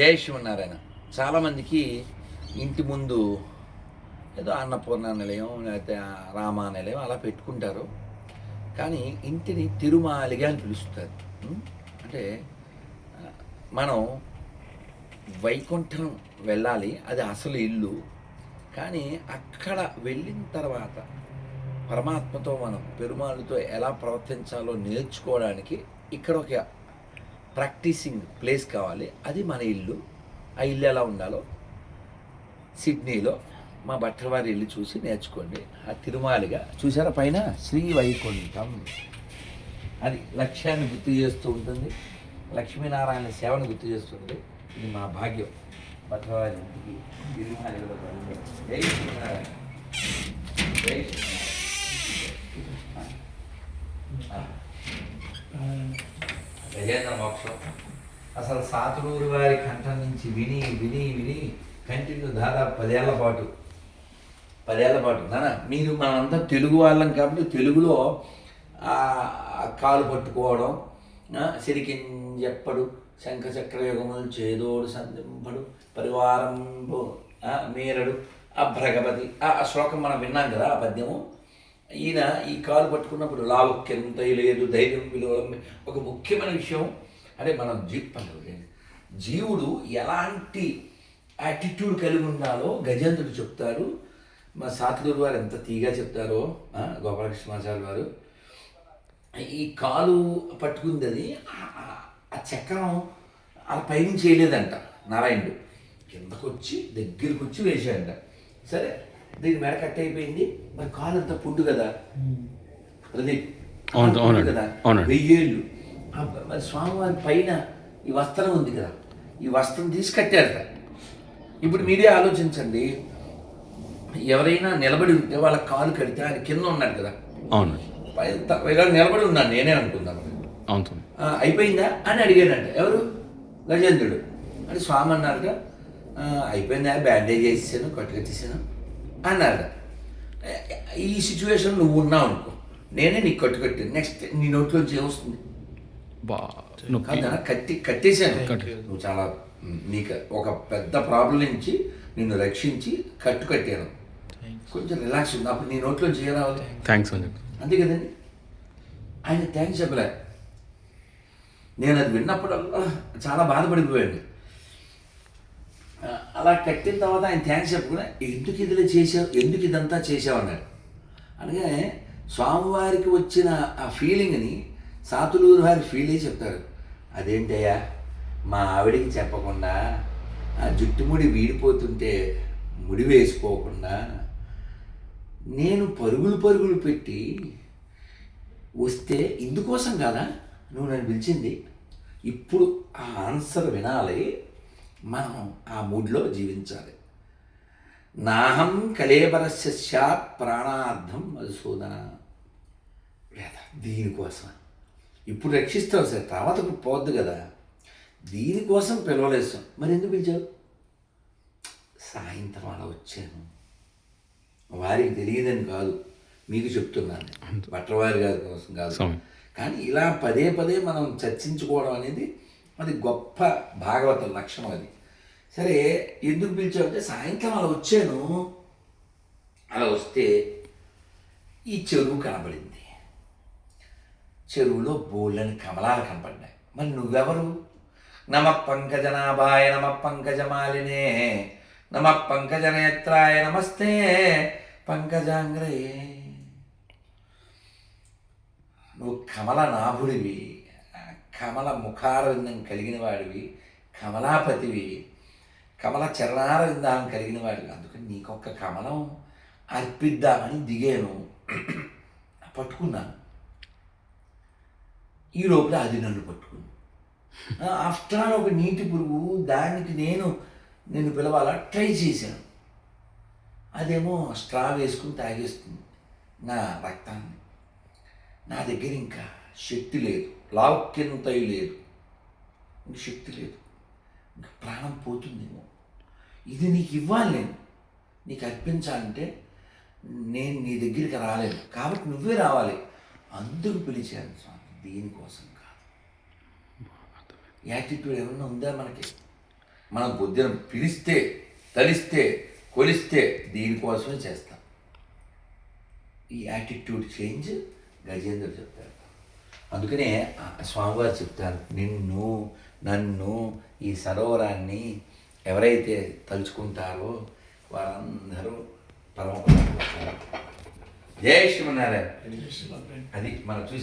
జయ శివనారాయణ. చాలామందికి ఇంటి ముందు ఏదో అన్నపూర్ణ నిలయం లేకపోతే రామా నిలయం అలా పెట్టుకుంటారు. కానీ ఇంటిని తిరుమాలిగా అని పిలుస్తారు. అంటే మనం వైకుంఠం వెళ్ళాలి అది అసలు ఇల్లు. కానీ అక్కడ వెళ్ళిన తర్వాత పరమాత్మతో మనం పెరుమాళ్ళతో ఎలా ప్రవర్తించాలో నేర్చుకోవడానికి ఇక్కడ ఒక ప్రాక్టీసింగ్ ప్లేస్ కావాలి. అది మన ఇల్లు. ఆ ఇల్లు ఎలా ఉండాలో సిడ్నీలో మా భట్టవారి ఇల్లు చూసి నేర్చుకోండి. ఆ తిరుమాలిగా చూసారా పైన? శ్రీ వైకుంఠం. అది లక్ష్యాన్ని గుర్తు చేస్తూ ఉంటుంది. లక్ష్మీనారాయణ సేవను గుర్తు చేస్తుంది. ఇది మా భాగ్యం. భట్టవారి ఇంటికి తిరుమాలిలో జై అదేనా మోక్షం. అసలు సాతులూరు వారి కంఠం నుంచి విని విని విని కంటిన్యూ దాదాపు పదేళ్ళ పాటు. పదేళ్ళ పాటు. నాన్న మీరు మనంతా తెలుగు వాళ్ళం కాబట్టి తెలుగులో కాలు పట్టుకోవడం ఆ, సిరికింజెప్పడు శంఖ చక్రయుగములు చేదోడు సంధింపడు పరివారంబు ఆ, మీరడు అభ్రగపతి ఆ ఆ శ్లోకం మనం విన్నాం కదా ఆ పద్యము? ఈయన ఈ కాలు పట్టుకున్నప్పుడు లావుక్యంత లేదు ధైర్యం విలువ ఒక ముఖ్యమైన విషయం అంటే మనం జీవితంలో జీవుడు ఎలాంటి యాటిట్యూడ్ కలిగి ఉండాలో గజేంద్రుడు చెప్తారు మా సాతులూరు వారు ఎంత తీగా చెప్తారో ఆ, గోపాలకృష్ణాచార్య వారు ఈ కాలు పట్టుకుంది అది ఆ- ఆ చక్రం అలా పైనుంచి చేయలేదంట నారాయణుడు. కిందకు వచ్చి దగ్గరికి వచ్చి వేసాడంట సరే దీని మెడ కట్ అయిపోయింది. మరి కాలు అంతా పుండు కదా. ప్రదీప్ కదా. వెయ్యేళ్ళు. మరి స్వామివారి పైన ఈ వస్త్రం ఉంది కదా. ఈ వస్త్రం తీసి కట్టారట ఇప్పుడు మీరే ఆలోచించండి. ఎవరైనా నిలబడి ఉంటే వాళ్ళ కాలు కడితే ఆయన కింద ఉన్నాడు కదా. అవును. ఇలా నిలబడి ఉన్నాను నేనే అనుకుందాను అవును. అయిపోయిందా అని అడిగాడంట. ఎవరు? గజేంద్రుడు. అని స్వామి అన్నారుగా "ఆ, అయిపోయిందా? బ్యాండేజ్ వేసేసాను కట్టుకట్టేసాను. అన్నాడు ఈ సిచ్యువేషన్ నువ్వు ఉన్నావు అనుకో. నేనే నీకు కట్టుకట్టాను నెక్స్ట్ నీ నోట్లోంచి ఏమొస్తుంది కట్టి కట్టేశాను. కట్టే- నువ్వు చాలా నీకు ఒక పెద్ద ప్రాబ్లం నుంచి నిన్ను రక్షించి కట్టు కట్టాను. కొంచెం రిలాక్స్ ఉంది అప్పుడు నీ నోట్లోంచి ఏం రావాలి? థ్యాంక్స్ చెప్పి అంతే కదండి. ఆయన థ్యాంక్స్ చెప్పలే. నేను అది విన్నప్పుడల్లా చాలా బాధపడిపోయాడు ఆ, అలా కట్టిన తర్వాత ఆయన థ్యాంక్స్ చెప్పుకుని ఎందుకు ఇదిలో చేసావు ఎందుకు ఇదంతా చేసావు అన్నాడు. అనగా స్వామివారికి వచ్చిన ఆ ఫీలింగ్ని సాతులూరు వారి ఫీలే చెప్తారు. అదేంటయ్యా మా ఆవిడికి చెప్పకుండా ఆ జుట్టుముడి వీడిపోతుంటే ముడి వేసుకోకుండా నేను పరుగులు పరుగులు పెట్టి వస్తే ఇందుకోసం కదా? నువ్వు నన్ను పిలిచింది. ఇప్పుడు ఆ ఆన్సర్ వినాలి. మనం ఆ మూడ్లో జీవించాలి. నాహం కలేబరస్య స్యాత్ ప్రాణార్థం మధుసూదన. వేద దీనికోసం ఇప్పుడు రక్షిస్తావు సార్ తర్వాత పోద్దు కదా. దీనికోసం పిలవలేస్తాం. మరి ఎందుకు పిలిచావు? సాయంత్రం అలా వచ్చాను. వారికి తెలియదని కాదు మీకు చెప్తున్నాను. బట్టవారి గారి కోసం కాదు. కానీ ఇలా పదే పదే మనం చర్చించుకోవడం అనేది అది గొప్ప భాగవత లక్షణం అది. సరే ఎందుకు పిలిచావంటే సాయంత్రం అలా వచ్చాను. అలా వస్తే ఈ చెరువు కనబడింది. చెరువులో బోళ్ళని కమలాలు కనపడ్డాయి. మరి నువ్వెవరు? నమ పంకజనాభాయ నమ పంకజమాలినే నమ పంకజనేత్రాయ నమస్తే పంకజాంగ్రయే నువ్వు కమల నాభుడివి కమల ముఖారవిందం కలిగిన వాడివి కమలాపతివి కమల చరణారవిందాలను కలిగిన వాడివి. అందుకని నీకొక్క కమలం అర్పిద్దామని దిగాను. పట్టుకున్నాను. ఈ లోపల అది నన్ను పట్టుకుంది. ఆఫ్టర్ ఆల్ ఒక నీటి పురుగు దానికి నేను నేను పిలవాలా? ట్రై చేశాను. అదేమో స్ట్రా వేసుకుని తాగేస్తుంది నా రక్తాన్ని. నా దగ్గర ఇంకా శక్తి లేదు. లాక్యంతై లేదు ఇంక శక్తి లేదు. ఇంకా ప్రాణం పోతుందేమో. ఇది నీకు ఇవ్వాలి నేను. నీకు అర్పించాలంటే నేను నీ దగ్గరికి రాలేను కాబట్టి నువ్వే రావాలి. అందుకు పిలిచాను స్వామి. దీనికోసం కాదు. యాటిట్యూడ్ ఏమన్నా ఉందా మనకి? మనం పొద్దున పిలిస్తే తలిస్తే కొలిస్తే దీనికోసమే చేస్తాం. ఈ యాటిట్యూడ్ చేంజ్ గజేంద్ర చెప్తారు అందుకనే స్వామివారు చెప్తారు నిన్ను నన్ను ఈ సరోవరాన్ని ఎవరైతే తలుచుకుంటారో వారందరూ పరమ జై శ్రీమన్నారాయణ. అది మనం చూసి